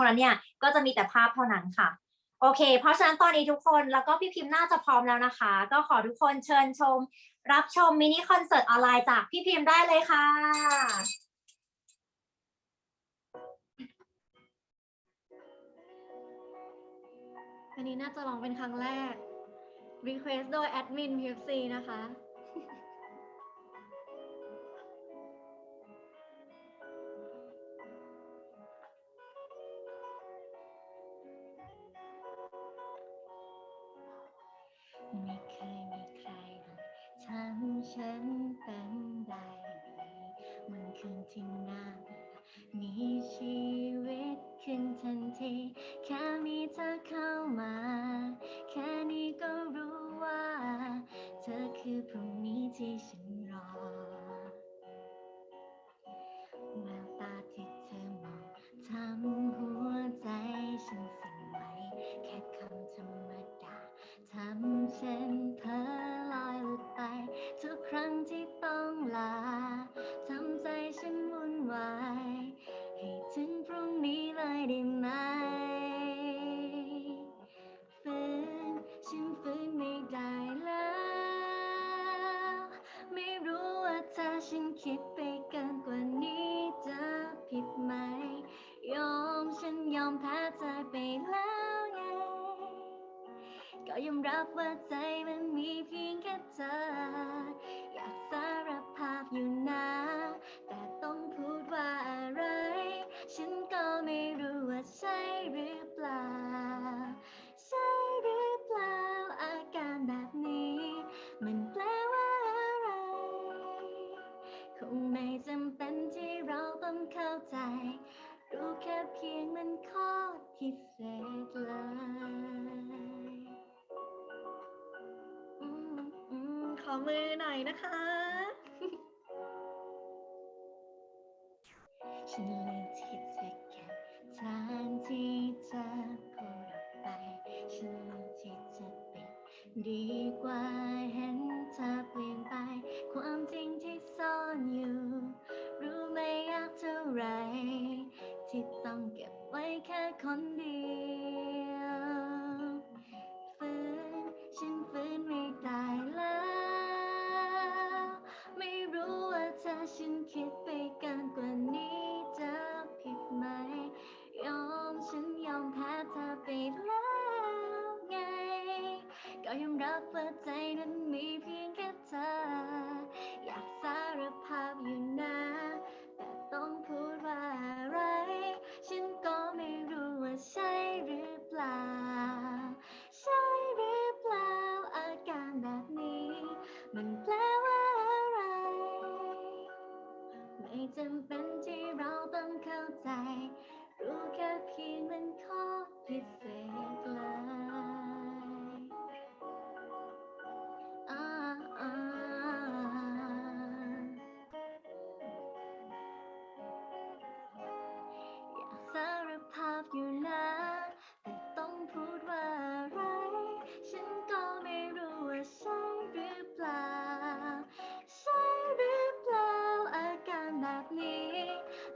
คนนั้นเนี่ยก็จะมีแต่ภาพเท่านั้นค่ะ โอเค เพราะฉะนั้นตอนนี้ทุกคนแล้วก็พี่พิมพ์น่าจะพร้อมแล้วนะคะ ก็ขอทุกคนเชิญชม รับชมมินิคอนเสิร์ตออนไลน์จากพี่พิมพ์ได้เลยค่ะอันนี้น่าจะลองเป็นครั้งแรก Request โดยแอดมิน PFC นะคะ เหมันคืนที่น่ามีชีวิตขึ้นทันที แค่มีเธอเข้ามา แค่นี้ก็รู้ว่า เธอคือพรุ่งนี้ที่ฉัน ก็ยอมรับว่าใจมันมีเพียงแค่เธอ มขอมือหน่อยนะคะ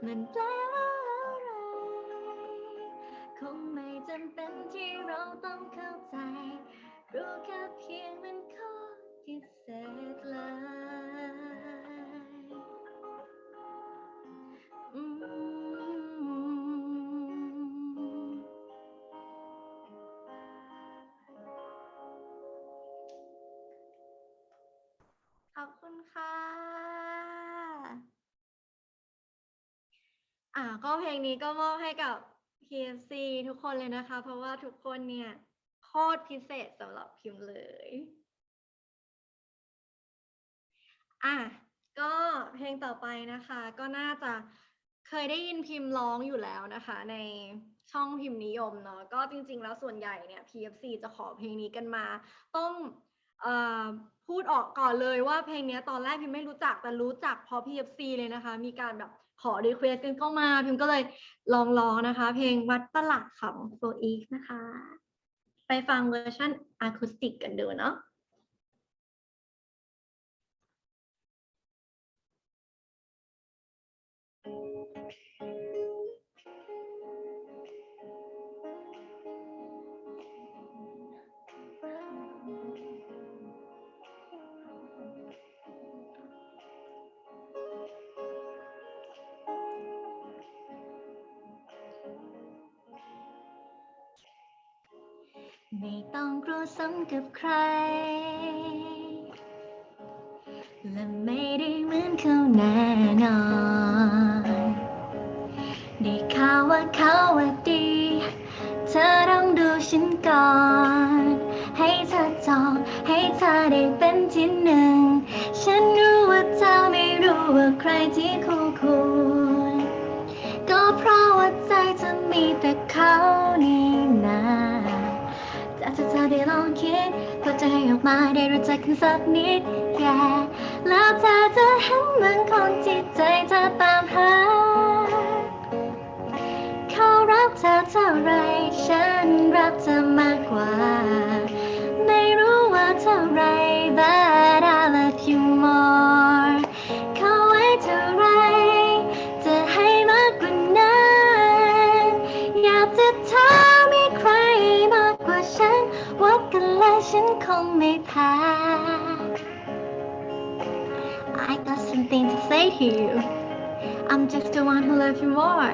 มันแปลว่าอะไร คงไม่จำเป็นที่เราต้องเข้าใจ รู้แค่เพียงมันข้อพิเศษเลยอืขอบคุณค่ะ อ่า ก็เพลงนี้ก็มอบให้กับ PFC ทุกคนเลยนะคะ เพราะว่าทุกคนเนี่ยโคตรพิเศษสำหรับพิมพ์เลย อะ ก็เพลงต่อไปนะคะ ก็น่าจะเคยได้ยินพิมพ์ร้องอยู่แล้วนะคะ ในช่องพิมพ์นิยมเนาะก็จริง ๆ แล้วส่วนใหญ่เนี่ย PFC จะขอเพลงนี้กันมา ต้องเอ่อพูดออกก่อนเลยว่าเพลงนี้ตอนแรกพิมไม่รู้จักแต่รู้จักเพราะ PFC เลยนะคะ มีการแบบ ขอรีเควสกันเข้ามาพิมก็เลยลองร้องนะคะ เพลงวัดตลัดของโฟอีกนะคะ ไปฟังเวอร์ชันอะคูสติกกันดูเนาะ ต้องกลัวซ้ำกับใคร และไม่ได้เหมือนเขาแน่นอน ได้ข่าวว่าเขาว่าดี เธอต้องดูฉันก่อน ให้เธอจอง ให้เธอได้เป็นที่หนึ่ง ฉันรู้ว่าเธอไม่รู้ว่าใครที่คู่ควรก็เพราะว่าใจเธอมีแต่เขานี่ ถ้าเธอได้ลองคิดก็จะให้ออกมาได้รู้จักกันสักนิดแค่แล้วเธอจะเห็นเหมือนคนที่ใจเธอตามหาเขารักเธอเท่าไรฉันรักเธอมากกว่า got something to say to you I'm just the one who loves you more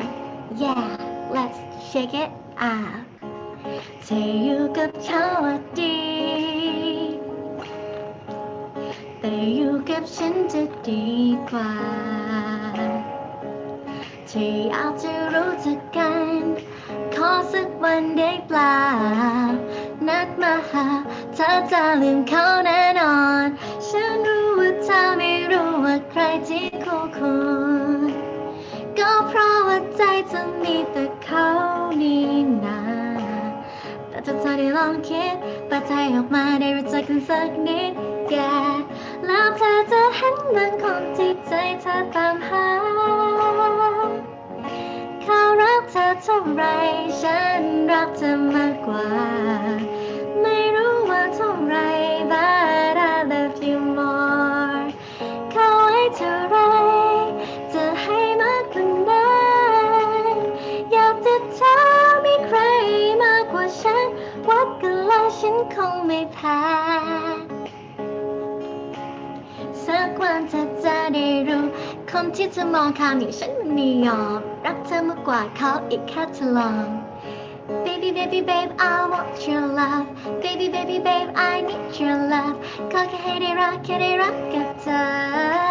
Yeah let's shake it out เธออยู่กับเขาอะดี แต่อยู่กับฉันจะดีกว่าเธออยากจะรู้จักกัน ขอสักวันได้เปล่านัดมาหาเธอจะลืมเขาแน่นอนฉัน ว่าใครที่คู่ควรก็เพราะว่าใจเธอมีแต่เขานี่นาแต่ถ้าเธอได้ลองคิดเปิดใจออกมาได้รู้จักกันสักนิดแกแล้วเธอจะเห็นเหมือนคนที่ใจเธอตามหาเขารักเธอเท่าไรฉันรักเธอมากกว่า ไม่รู้ว่าเท่าไร but I ไม่แพ้สักวันเธอจะได้รู้คนที่จะมองข้ามอย่างฉันมันไม่ยอมรักเธอมากกว่าเขาอีกแค่เธอลอง Baby baby babe I want your love Baby baby babe I need your love ขอแค่ให้ได้รักแค่ได้รักกับเธอ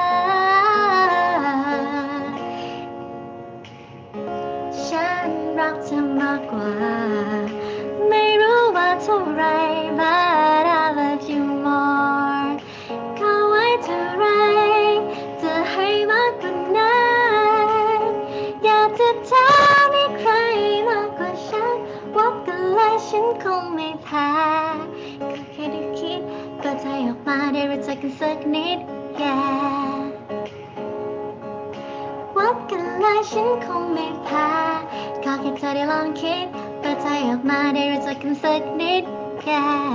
ลองคิดเปิดใจออกมาได้รู้จักกันสักนิด yeah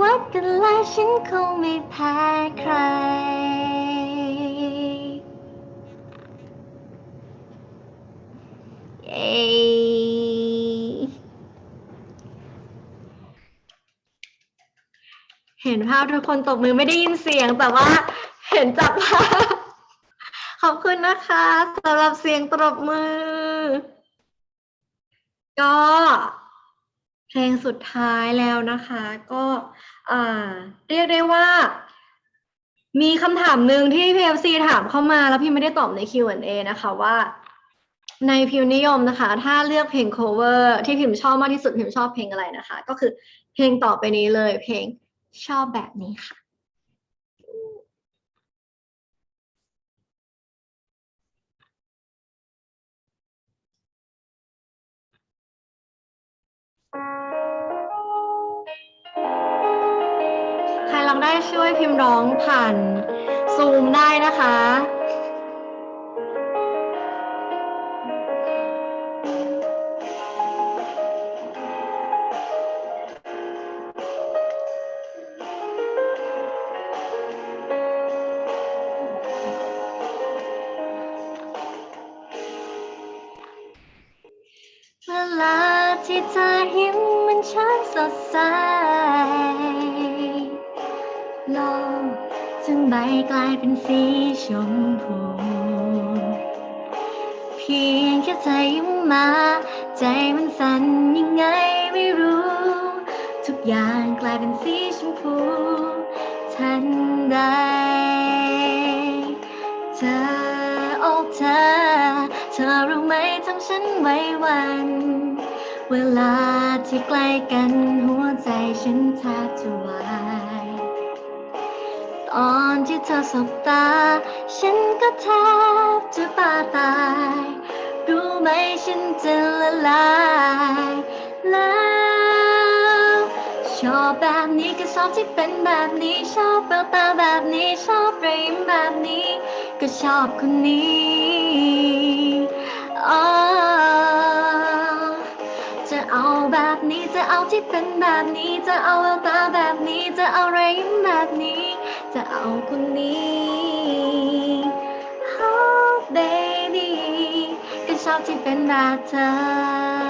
วัดกันแล้วฉันคงไม่แพ้ใคร เย้เห็นภาพทุกคนตบมือไม่ได้ยินเสียงแต่ว่าเห็นจากภาพ อบคุณนะคะสำหรับเสียงตบมือ ก็เพลงสุดท้ายแล้วนะคะ ก็เรียกได้ว่า มีคำถามหนึ่งที่ PFC ถามเข้ามาแล้วพี่ไม่ได้ตอบใน Q&A นะคะว่าในพิมพ์นิยมนะคะ ถ้าเลือกเพลง cover ที่พิมพ์ชอบมากที่สุดพิมพ์ชอบเพลงอะไรนะคะ ก็คือเพลงต่อไปนี้เลยเพลงชอบแบบนี้ค่ะ ใครร้องได้ช่วยพิมพ์ร้องผ่านซูมได้นะคะายเป็นสีชมพูผิพียงแค่เธอยิ้มมา ใจมันสั่นยังไงไม่รู้ ทุกอย่างกลายเป็นสีชมพูทันใดเธอโอ้เธอ เธอรู้ไหมทำฉันไว้วัน เวลาที่ใกล้กันหัวใจฉันแทบจะวาย ตอนที่เธอสบตา ฉันก็แทบจะปาตาย รู้ไหมฉันจะละลายแล้วชอบแบบนี้ก็ชอบที่เป็นแบบนี้ชอบแววตาแบบนี้ชอบรอยยิ้มแบบนี้ ก็ชอบคนนี้อ๋อจะเอาแบบนี้จะเอาที่เป็นแบบนี้จะเอาแววตาแบบนี้จะเอารอยยิ้มแบบนี้ จะเอาคนนี้ Oh baby ก็ชอบที่เป็นแบบเธอ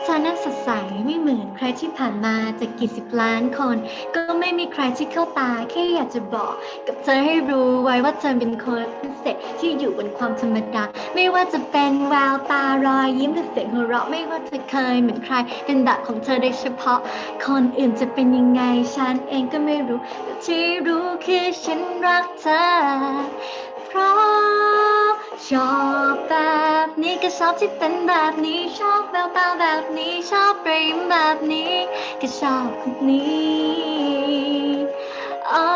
ก็เพราะว่าเธอนั้นสดใสไม่เหมือนใครที่ผ่านมาจะกี่สิบล้านคน ก็ไม่มีใครที่เข้าตา แค่อยากจะบอกกับเธอให้รู้ไว้ว่าเธอเป็นคนพิเศษที่อยู่บนความธรรมดา ไม่ว่าจะเป็นแววตารอยยิ้มหรือเสียงหัวเราะไม่ว่าเธอเคยเหมือนใคร เป็นแบบของเธอโดยเฉพาะ คนอื่นจะเป็นยังไงฉันเองก็ไม่รู้แต่ที่รู้คือฉันรักเธอเพราะชอบแบบ นี้ก็ชอบที่เป็นแบบนี้ ชอบแววตาแบบนี้ ชอบริมแบบนี้ ก็ชอบคนนี้อ๋อ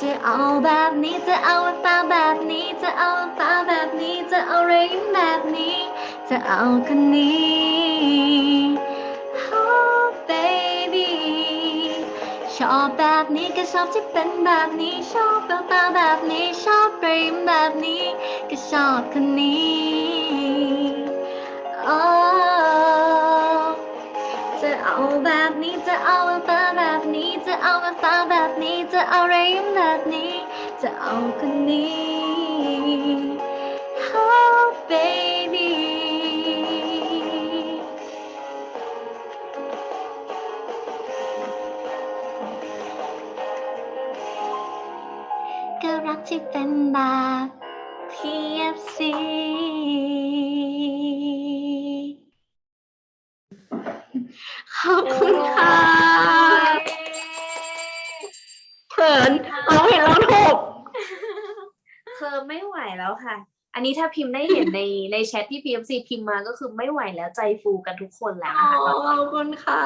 จะเอาแบบนี้ จะเอาแววตาแบบนี้ จะเอาแววตาแบบนี้ จะเอาริมแบบนี้ จะเอาคนนี้ Oh baby ชอบแบบนี้ก็ชอบที่เป็นแบบนี้ ชอบแววตาแบบนี้ ชอบริมแบบนี้ ก็ชอบคนนี้อ๋อจะเอาแบบนี้จะเอาตาแบบนี้ จะเอาแววตาแบบนี้จะเอารอยยิ้มแบบนี้ จะเอาคนนี้ Oh baby ก็รักที่เป็นแบบ ขอบคุณค่ะเขินร้องเห็นร้องถูกเธอไม่ไหวแล้วค่ะ อันนี้ถ้าพิมพ์ได้เห็นในในแชทที่ PFC พิมพ์มาก็คือไม่ไหวแล้วใจฟูกันทุกคนแล้วนะคะตอนขอบคุณค่ะ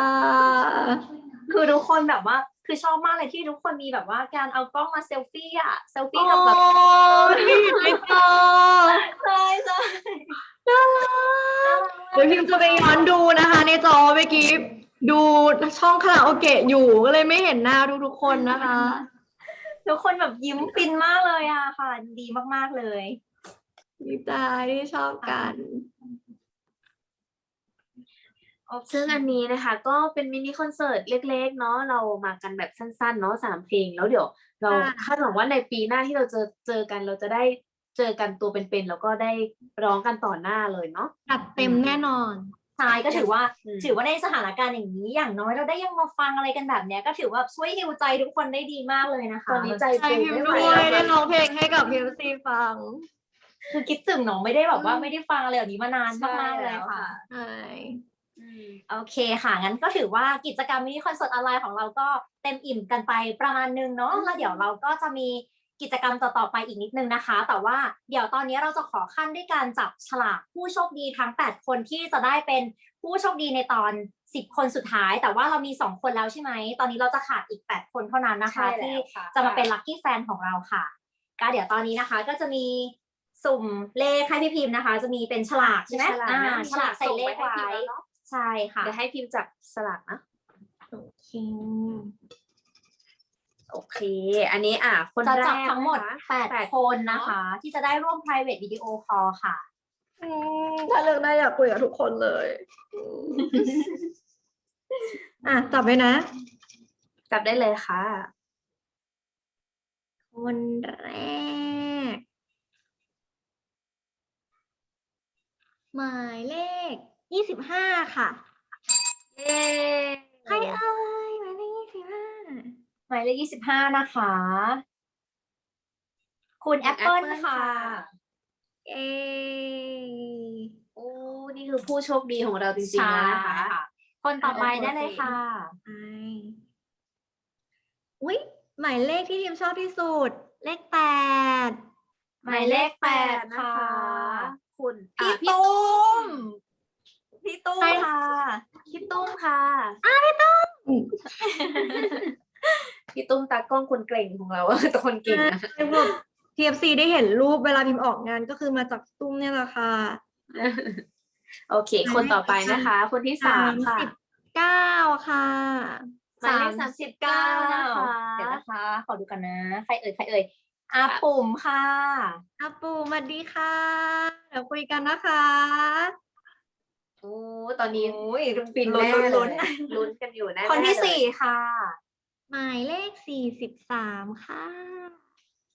คือทุกคนแบบว่า คือชอบมากเลยที่ทุกคนมีแบบว่าการเอากล้องมาเซลฟี่อะเซลฟี่กับแบบที่อยู่ในจอใช่ใช่เดี๋ยวพิมพ์จะไปย้อนดูนะคะ ในจอเมื่อกี้ดูช่องคาราโอเกะอยู่ก็เลยไม่เห็นหน้าทุกๆคนนะคะ ทุกคนแบบยิ้มฟินมากเลยอะค่ะ ดีมากๆเลยดีใจที่ชอบกัน ซึ่งอันนี้นะคะ ก็เป็นมินิคอนเสิร์ตเล็ก ๆ เนาะเรามากันแบบสั้น ๆ เนาะสามเพลงแล้วเดี๋ยว เราค่ะคาดหวังว่าในปีหน้าที่เราเจอเจอกันเราจะได้เจอกันตัวเป็นๆแล้วก็ได้ร้องกันต่อหน้าเลยเนาะจัดเต็มแน่นอนใช่ก็ถือว่าอืมถือว่าในสถานการณ์อย่างนี้อย่างน้อยเราได้ยังมาฟังอะไรกันแบบเนี้ยก็ถือว่าช่วยฮิวใจทุกคนได้ดีมากเลยนะคะตอนนี้ใจใจฟูพิมไม่พ์ไหวด้วยแล้วได้ค่ะร้องเพลงให้กับพิมซีฟังคือคิดถึงเน้องไม่ได้แบบว่าอืมไม่ได้ฟังอะไรแบบนี้มานานใช่มากๆเลยแล้วค่ะค่ะใช่อืม โอเคค่ะ งั้นก็ถือว่ากิจกรรมมินิคอนเสิร์ตออนไลน์ของเราก็เต็มอิ่มกันไปประมาณนึงเนาะอืมแล้วเดี๋ยวเราก็จะมีกิจกรรมต่อ ๆ ไปอีกนิดนึงนะคะ แต่ว่าเดี๋ยวตอนนี้เราจะขอขั้นด้วยการจับฉลากผู้โชคดีทั้ง 8 คนที่จะได้เป็นผู้โชคดีในตอน 10 คนสุดท้าย แต่ว่าเรามี 2 คนแล้วใช่ไหม ตอนนี้เราจะขาดอีก 8 คนเท่านั้นนะคะใช่แล้วที่ค่ะจะมาเป็นลัคกี้แฟนของเราค่ะ ก็เดี๋ยวตอนนี้นะคะก็จะมีสุ่มเลขให้พี่พิมพ์นะคะ จะมีเป็นฉลากใช่ไหมฉลากอ่านะฉลากใส่เลขส่งไว้ ให้พิมพ์แล้วเนาะใช่ค่ะ เดี๋ยวให้พิมพ์จับสลากนะ โอเค โอเค อันนี้อะ คนจะแรจับกทั้งหมด นะคะแปดแปดคนนะเนอะคะ ที่จะได้ร่วม private video call ค่ะ อืมถ้าเลือกได้อยากคุยกับทุกคนเลยอืมอะจับไว้นะ จับได้เลยค่ะ คนแรก หมายเลข ยี่สิบห้าค่ะ เย้ใครเอ่ยหมายเลขยี่สิบห้าหมายเลขยี่สิบห้านะคะ คุณแอปเปิลค่ะ เอ้ยโอ้นี่คือผู้โชคดีของเราจริงๆแล้วนะคะ คนต่อไปได้เลยค่ะไปอุ๊ยหมายเลขที่ทีมชอบที่สุด เลขแปดหมายเลขแปดค่ะคุณพี่อะ พี่ตุ้มพี่ตุ้มใครค่ะพี่ตุ้มค่ะพี่ตุ้มตากล้องคนเก่งของเราแต่คนเก่งนะไอ้พวก TFC ได้เห็นรูปเวลาพิมพ์ออกงานก็คือมาจากตุ้มเนี่ยแหละค่ะ โอเค คนต่อไปนะคะ คนที่สามค่ะสิบเก้าค่ะหมายเลขสามสิบเก้า39นะคะเดี๋ยวนะคะ ขอดูกันนะ ใครเอ่ยใครเอ่ยอาปุ่มค่ะอาปูสวัสดีค่ะ เดี๋ยวคุยกันนะคะโอ้ตอนนี้โอ้ยฟินลุ้นแน่ลุ้นเลยลุ้นกันอยู่แน่ๆคนที่เลยสี่ค่ะ หมายเลขสี่สิบสามค่ะ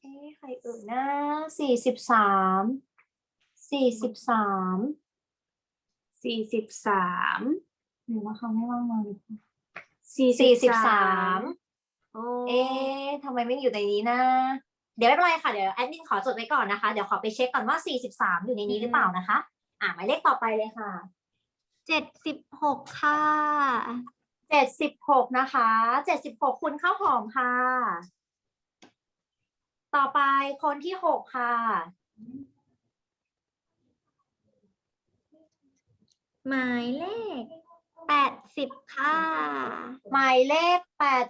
เอ๊ะใครเอ่ยนะสี่สิบสามสี่สิบสามสี่สิบสามหรือว่าเขาไม่ว่างมาหรือเปล่าสี่สี่สิบสามโอ้เอ๊ะทำไมไม่อยู่ในนี้นะ เดี๋ยวไม่เป็นไรค่ะ เดี๋ยวแอดมินขอจดไว้ก่อนนะคะ เดี๋ยวขอไปเช็คก่อนว่า43อยู่ในนี้หรือเปล่านะคะ อ่าหมายเลขต่อไปเลยค่ะ เจ็ดสิบหกค่ะ76นะคะ76คุณข้าวหอมค่ะ ต่อไปคนที่6ค่ะ หมายเลขแปดสิบค่ะ หมายเลข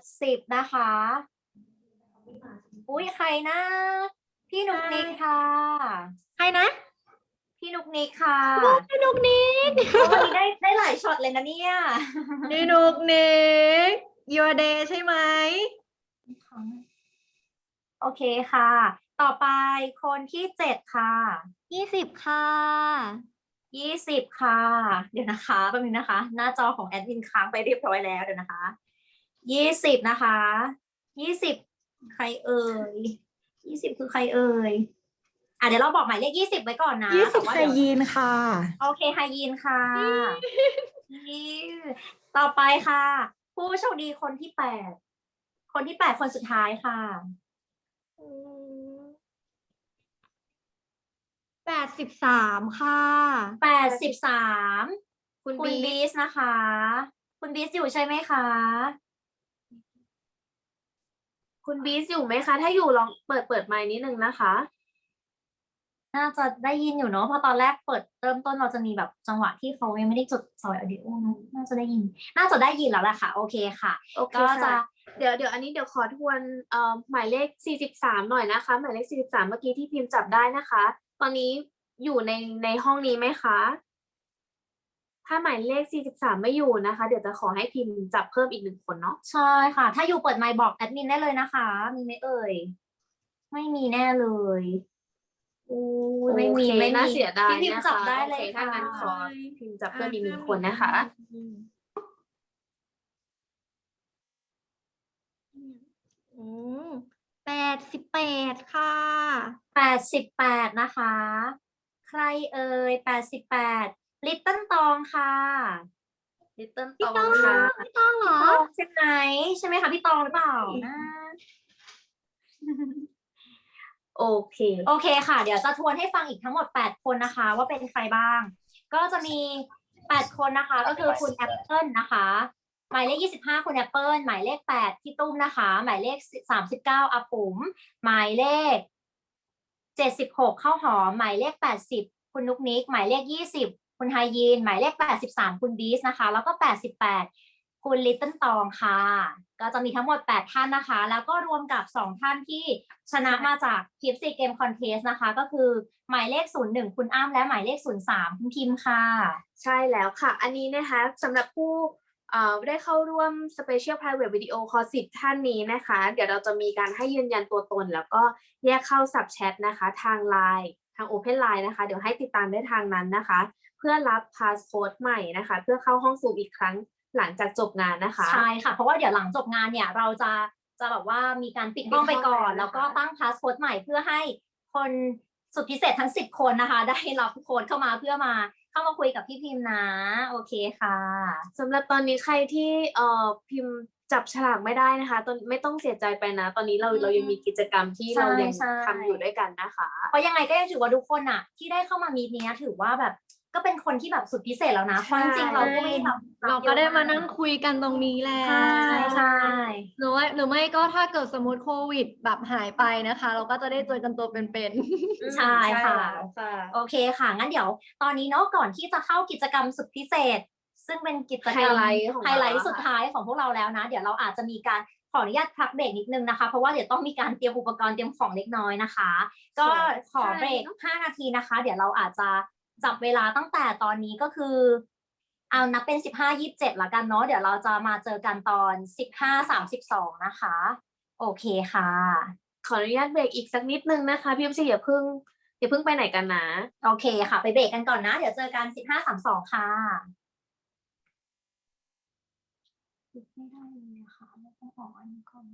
80นะคะ อุ้ยใครนะ พี่นุกนิกค่ะ ใครนะ พี่นุกนิกค่ะพี่นุกนิกโอ้วันนี้ได้ได้หลายช็อตเลยนะเนี่ยพี่นุกนิก your day ใช่ไหมโอเคค่ะ ต่อไปคนที่เจ็ดค่ะยี่สิบค่ะยี่สิบค่ะ เดี๋ยวนะคะแป๊บนึงนะคะ หน้าจอของแอดมินค้างไปเรียบร้อยแล้วเดี๋ยวนะคะยี่สิบนะคะยี่สิบใครเอ่ยยี่สิบคือใครเอ่ย อะเดี๋ยวเราบอกหมายเลขยี่สิบไว้ก่อนนะยี่สิบแต่ว่าไฮเดี๋ยวยีนค่ะ โอเคไฮยีนค่ะนี่ต่อไปค่ะ ผู้โชคดีคนที่แปดคนที่แปดคนสุดท้ายค่ะ แปดสิบสามค่ะ แปดสิบสามคุณคุณบีบีสนะคะ คุณบีสอยู่ใช่ไหมคะ คุณบีสอยู่ไหมคะ ถ้าอยู่ลองเปิดเปิดไมค์นิดนึงนะคะ น่าจะได้ยินอยู่เนาะเพราะตอนแรกเปิดเริ่มต้นเราจะมีแบบจังหวะที่เขายังไม่ได้จดซอยออดิโอเนอะน่าจะได้ยิน น่าจะได้ยินแล้วแหละค่ะ โอเคค่ะโอเคก็จะค่ะเดี๋ยวเดี๋ยวอันนี้เดี๋ยวขอทวนเอ่อหมายเลข 43 หน่อยนะคะ หมายเลข 43 เมื่อกี้ที่พิมพ์จับได้นะคะ ตอนนี้อยู่ในในห้องนี้ไหมคะ ถ้าหมายเลข 43 ไม่อยู่นะคะ เดี๋ยวจะขอให้พิมพ์จับเพิ่มอีกหนึ่งคนเนาะใช่ค่ะ ถ้าอยู่เปิดไมค์บอกแอดมินได้เลยนะคะ มีไหมเอ่ย ไม่มีแน่เลยอู้ย ไม่มีโอเคไม่มีน่าเสียดายพี่พิมพ์นะคะจับได้โอเลเคยถ้าค่ะงั้นขอพิมพ์จับเพิ่มอีกหนึ่งคนนะคะ อืมแปดสิบแปดค่ะ แปดสิบแปดนะคะ ใครเอ่ยแปดสิบแปดลิตเติ้ลตองค่ะลิตเติ้ลตพี่องต้องค่ะพี่ต้องเหรอตองใช่ไหมใช่ไหมคะพี่ตองหรือเปล่านะ โอเค โอเคค่ะ เดี๋ยวจะทวนให้ฟังอีกทั้งหมด 8 คนนะคะ ว่าเป็นใครบ้าง ก็จะมี 8 คนนะคะ ก็คือคุณแอปเปิลนะคะ หมายเลข 25 คุณแอปเปิลหมายเลข 8 พี่ตุ้มนะคะ หมายเลข 39อาปุ๋ม หมายเลข 76ข้าวหอม หมายเลข 80 คุณนุกนิก หมายเลข 20 คุณไฮยีน หมายเลข 83 คุณบีสนะคะ แล้วก็ 88 คุณลิตเติ้ลตองค่ะ ก็จะมีทั้งหมด 8 ท่านนะคะ แล้วก็รวมกับ 2 ท่านที่ชนะมาจาก PFC Game Contest นะคะ ก็คือหมายเลข 01 คุณอ้ำและหมายเลข 03 คุณพิมพ์ค่ะ ใช่แล้วค่ะ อันนี้นะคะสำหรับผู้เอ่อได้เข้าร่วม Special Private Video Call 10 ท่านนี้นะคะ เดี๋ยวเราจะมีการให้ยืนยันตัวตน แล้วก็แยกเข้าสับแชทนะคะ ทาง Line ทาง Open Line นะคะ เดี๋ยวให้ติดตามได้ทางนั้นนะคะ เพื่อรับ Passcode ใหม่นะคะ เพื่อเข้าห้องซูมอีกครั้ง หลังจากจบงานนะคะ ใช่ค่ะเพราะว่าเดี๋ยวหลังจบงานเนี่ยเราจะจะแบบว่ามีการปิดห้องไปก่อนปิดห้องแล้วนะคะแล้วก็ตั้งพาสโค้ดใหม่เพื่อให้คนสุดพิเศษทั้ง 10 คนนะคะ ได้รับโค้ดเข้ามาเพื่อมาเข้ามาคุยกับพี่พิมพ์นะ โอเคค่ะสำหรับตอนนี้ใครที่เอ่อพิมพ์จับฉลากไม่ได้นะคะ ตอนไม่ต้องเสียใจไปนะ ตอนนี้เราอืมเรายังมีกิจกรรมที่ใช่เรายังใช่ทำอยู่ด้วยกันนะคะเพราะยังไงก็ยังถือว่าทุกคนอะที่ได้เข้ามามีเนี้ยถือว่าแบบ ก็เป็นคนที่แบบสุดพิเศษแล้วนะเพราะจริงๆเราก็ไม่ได้ทำเราก็ได้มานั่งคุยกันตรงนี้แหละใช่ใช่หรือว่าหรือไม่ก็ถ้าเกิดสมมติโควิดแบบหายไปนะคะ เราก็จะได้เจอกันตัวเป็นใช่ค่ะแล้วค่ะโอเคค่ะ งั้นเดี๋ยว ตอนนี้เนาะก่อนที่จะเข้ากิจกรรมสุดพิเศษ ซึ่งเป็นกิจกรรมไฮไลท์ของเราไฮไลท์อะค่ะสุดท้ายของพวกเราแล้วนะ เดี๋ยวเราอาจจะมีการขออนุญาตพักเบรกนิดนึงนะคะ เพราะว่าเดี๋ยวต้องมีการเตรียมอุปกรณ์เตรียมของเล็กน้อยนะคะ ก็ขอเบรก5นาทีนะคะ เดี๋ยวเราอาจจะ จับเวลาตั้งแต่ตอนนี้ก็คือ เอานับเป็น15 27ละกันเนาะเดี๋ยวเราจะมาเจอกันตอน15 32นะคะ โอเคค่ะ ขออนุญาตเบรกอีกสักนิดนึงนะคะ พี่พิมพ์อย่าเพิ่งอย่าเพิ่งไปไหนกันนะ โอเคค่ะ ไปเบรกกันก่อนนะ เดี๋ยวเจอกัน15 32ค่ะไม่ได้เลยค่ะไม่ต้องออกอันนี้ก่อน